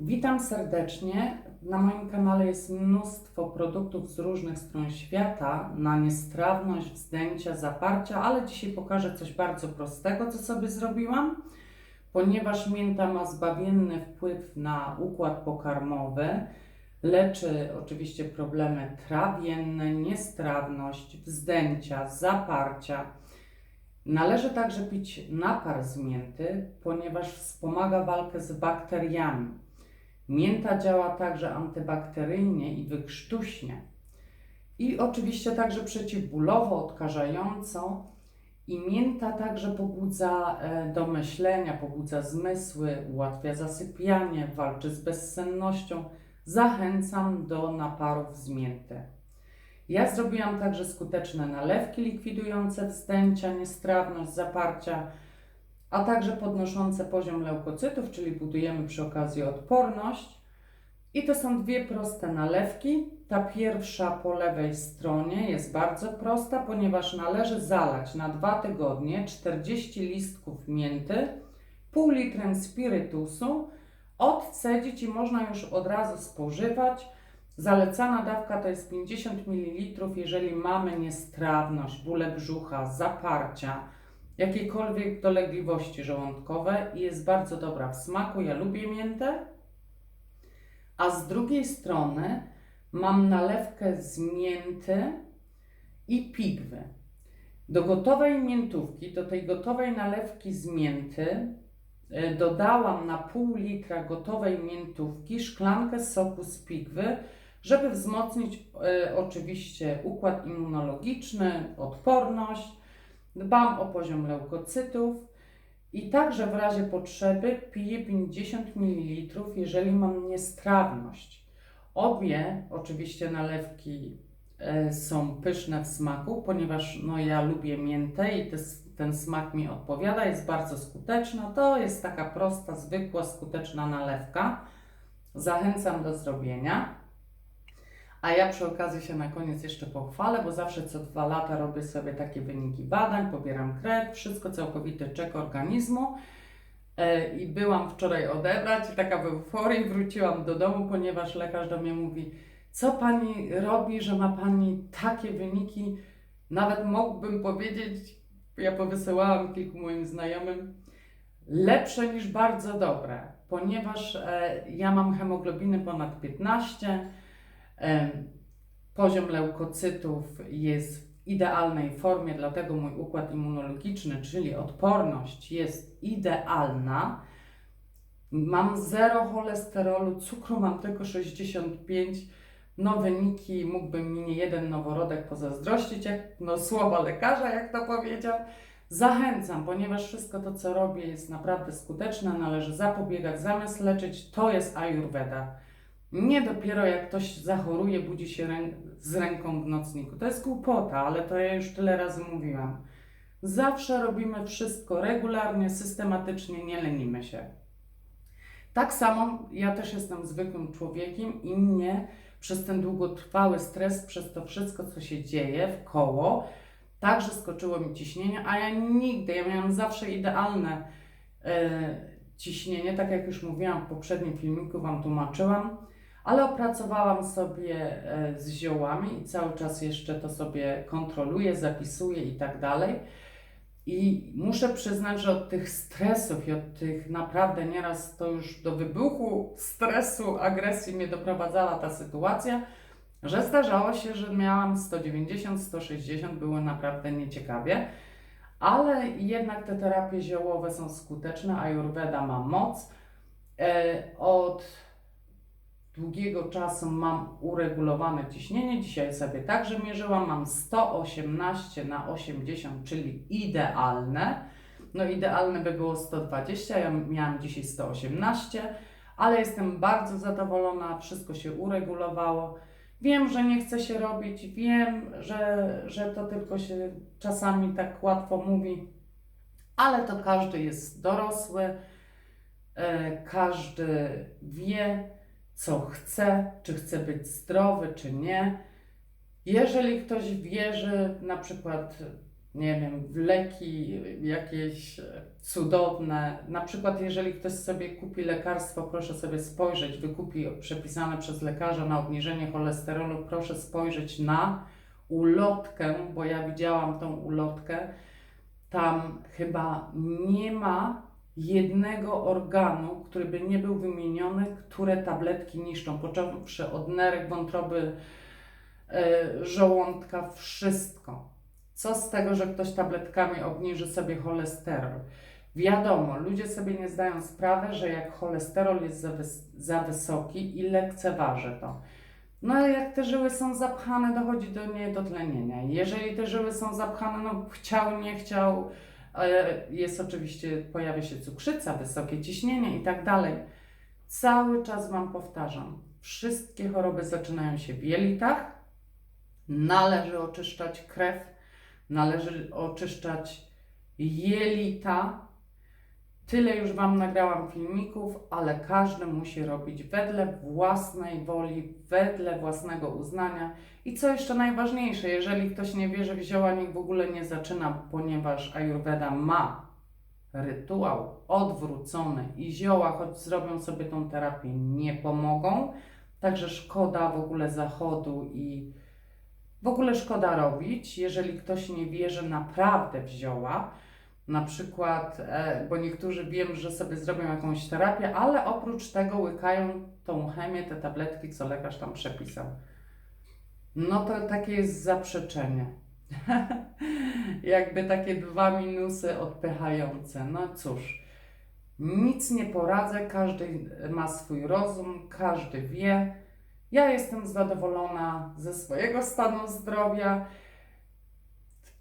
Witam serdecznie. Na moim kanale jest mnóstwo produktów z różnych stron świata na niestrawność, wzdęcia, zaparcia, ale dzisiaj pokażę coś bardzo prostego, co sobie zrobiłam. Ponieważ mięta ma zbawienny wpływ na układ pokarmowy, leczy oczywiście problemy trawienne, niestrawność, wzdęcia, zaparcia. Należy także pić napar z mięty, ponieważ wspomaga walkę z bakteriami. Mięta działa także antybakteryjnie i wykrztuśnie. I oczywiście także przeciwbólowo, odkażająco. I mięta także pobudza e, do myślenia, pobudza zmysły, ułatwia zasypianie, walczy z bezsennością. Zachęcam do naparów z mięty. Ja zrobiłam także skuteczne nalewki likwidujące wzdęcia, niestrawność, zaparcia, a także podnoszące poziom leukocytów, czyli budujemy przy okazji odporność. I to są dwie proste nalewki. Ta pierwsza po lewej stronie jest bardzo prosta, ponieważ należy zalać na dwa tygodnie 40 listków mięty, pół litrem spirytusu, odcedzić i można już od razu spożywać. Zalecana dawka to jest 50 ml, jeżeli mamy niestrawność, bóle brzucha, zaparcia, jakiekolwiek dolegliwości żołądkowe i jest bardzo dobra w smaku. Ja lubię miętę. A z drugiej strony mam nalewkę z mięty i pigwy. Do gotowej miętówki, do tej gotowej nalewki z mięty e, dodałam na pół litra gotowej miętówki szklankę soku z pigwy, żeby wzmocnić e, oczywiście układ immunologiczny, odporność. Dbam o poziom leukocytów i także w razie potrzeby piję 50 ml, jeżeli mam niestrawność. Obie oczywiście nalewki e, są pyszne w smaku, ponieważ no, ja lubię miętę i te, ten smak mi odpowiada, jest bardzo skuteczna. To jest taka prosta, zwykła, skuteczna nalewka. Zachęcam do zrobienia. A ja przy okazji się na koniec jeszcze pochwalę, bo zawsze co dwa lata robię sobie takie wyniki badań, pobieram krew, wszystko całkowity czek organizmu. E, I byłam wczoraj odebrać, taka w euforii, wróciłam do domu, ponieważ lekarz do mnie mówi, co pani robi, że ma pani takie wyniki, nawet mógłbym powiedzieć, ja powysyłałam kilku moim znajomym, lepsze niż bardzo dobre, ponieważ e, ja mam hemoglobiny ponad 15, e, poziom leukocytów jest w idealnej formie, dlatego mój układ immunologiczny, czyli odporność jest idealna. Mam zero cholesterolu, cukru mam tylko 65. No wyniki mógłbym mi nie jeden noworodek pozazdrościć, jak no słowa lekarza, jak to powiedział. Zachęcam, ponieważ wszystko to, co robię, jest naprawdę skuteczne, należy zapobiegać zamiast leczyć. To jest Ayurveda. Nie dopiero jak ktoś zachoruje, budzi się rę z ręką w nocniku. To jest głupota, ale to ja już tyle razy mówiłam. Zawsze robimy wszystko regularnie, systematycznie, nie lenimy się. Tak samo ja też jestem zwykłym człowiekiem i mnie przez ten długotrwały stres, przez to wszystko, co się dzieje w koło, także skoczyło mi ciśnienie, a ja nigdy, ja miałam zawsze idealne e, ciśnienie, tak jak już mówiłam w poprzednim filmiku, Wam tłumaczyłam, ale opracowałam sobie e, z ziołami i cały czas jeszcze to sobie kontroluję, zapisuję i tak dalej. I muszę przyznać, że od tych stresów i od tych naprawdę nieraz to już do wybuchu stresu, agresji mnie doprowadzała ta sytuacja, że zdarzało się, że miałam 190, 160, było naprawdę nieciekawie, ale jednak te terapie ziołowe są skuteczne, Ayurveda ma moc. E, Od długiego czasu mam uregulowane ciśnienie. Dzisiaj sobie także mierzyłam. Mam 118 na 80, czyli idealne. No idealne by było 120, ja miałam dzisiaj 118, ale jestem bardzo zadowolona, wszystko się uregulowało. Wiem, że nie chce się robić, wiem, że, że to tylko się czasami tak łatwo mówi, ale to każdy jest dorosły, e, każdy wie, co chce, czy chce być zdrowy, czy nie. Jeżeli ktoś wierzy, na przykład nie wiem, w leki jakieś cudowne. Na przykład, jeżeli ktoś sobie kupi lekarstwo, proszę sobie spojrzeć, wykupi przepisane przez lekarza na obniżenie cholesterolu, proszę spojrzeć na ulotkę, bo ja widziałam tą ulotkę. Tam chyba nie ma jednego organu, który by nie był wymieniony, które tabletki niszczą, począwszy od nerek, wątroby, e, żołądka, wszystko. Co z tego, że ktoś tabletkami obniży sobie cholesterol? Wiadomo, ludzie sobie nie zdają sprawy, że jak cholesterol jest za, wys- za wysoki i lekceważy to. No ale jak te żyły są zapchane, dochodzi do niedotlenienia. Jeżeli te żyły są zapchane, no chciał, nie chciał, jest oczywiście, pojawia się cukrzyca, wysokie ciśnienie i tak dalej. Cały czas Wam powtarzam, wszystkie choroby zaczynają się w jelitach, należy oczyszczać krew, należy oczyszczać jelita. Tyle już Wam nagrałam filmików, ale każdy musi robić wedle własnej woli, wedle własnego uznania. I co jeszcze najważniejsze, jeżeli ktoś nie wierzy w zioła, niech w ogóle nie zaczyna, ponieważ Ayurveda ma rytuał odwrócony i zioła, choć zrobią sobie tą terapię, nie pomogą. Także szkoda w ogóle zachodu i w ogóle szkoda robić, jeżeli ktoś nie wierzy naprawdę w zioła. Na przykład, e, bo niektórzy wiem, że sobie zrobią jakąś terapię, ale oprócz tego łykają tą chemię, te tabletki, co lekarz tam przepisał. No to takie jest zaprzeczenie. Jakby takie dwa minusy odpychające. No cóż, nic nie poradzę, każdy ma swój rozum, każdy wie. Ja jestem zadowolona ze swojego stanu zdrowia.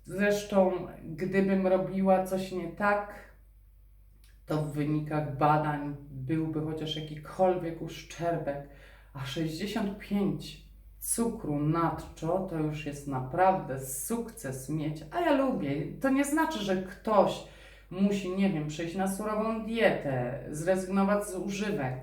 Zresztą, gdybym robiła coś nie tak, to w wynikach badań byłby chociaż jakikolwiek uszczerbek, a 65 cukru nadczo to już jest naprawdę sukces mieć, a ja lubię. To nie znaczy, że ktoś musi, nie wiem, przejść na surową dietę, zrezygnować z używek,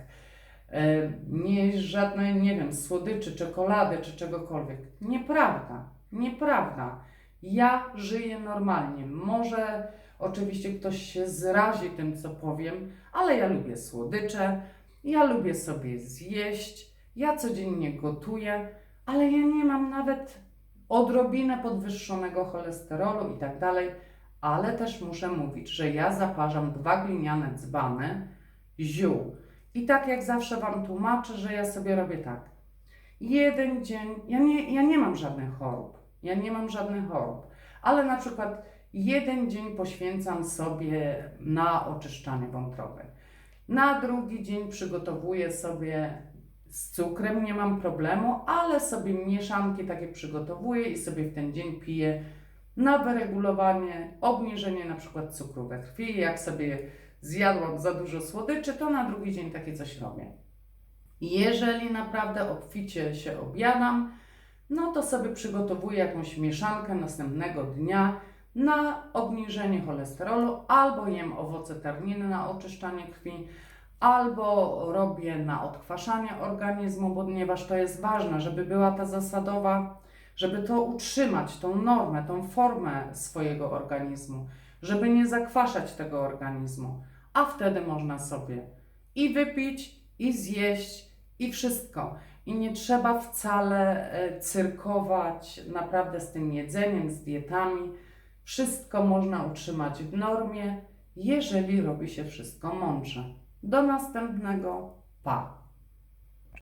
e, nie jeść żadnej, nie wiem, słodyczy, czekolady czy czegokolwiek. Nieprawda, nieprawda. Ja żyję normalnie. Może oczywiście ktoś się zrazi tym, co powiem, ale ja lubię słodycze, ja lubię sobie zjeść, ja codziennie gotuję, ale ja nie mam nawet odrobinę podwyższonego cholesterolu i tak dalej, ale też muszę mówić, że ja zaparzam dwa gliniane dzbany ziół. I tak jak zawsze Wam tłumaczę, że ja sobie robię tak. Jeden dzień, ja nie, ja nie mam żadnych chorób, ja nie mam żadnych chorób, ale na przykład jeden dzień poświęcam sobie na oczyszczanie wątroby. Na drugi dzień przygotowuję sobie z cukrem, nie mam problemu, ale sobie mieszanki takie przygotowuję i sobie w ten dzień piję na wyregulowanie, obniżenie na przykład cukru we krwi. Jak sobie zjadłam za dużo słodyczy, to na drugi dzień takie coś robię. Jeżeli naprawdę obficie się objadam, no to sobie przygotowuję jakąś mieszankę następnego dnia na obniżenie cholesterolu, albo jem owoce tarniny na oczyszczanie krwi, albo robię na odkwaszanie organizmu, ponieważ to jest ważne, żeby była ta zasadowa, żeby to utrzymać, tą normę, tą formę swojego organizmu, żeby nie zakwaszać tego organizmu, a wtedy można sobie i wypić, i zjeść, i wszystko. I nie trzeba wcale e, cyrkować naprawdę z tym jedzeniem, z dietami. Wszystko można utrzymać w normie, jeżeli robi się wszystko mądrze. Do następnego. Pa!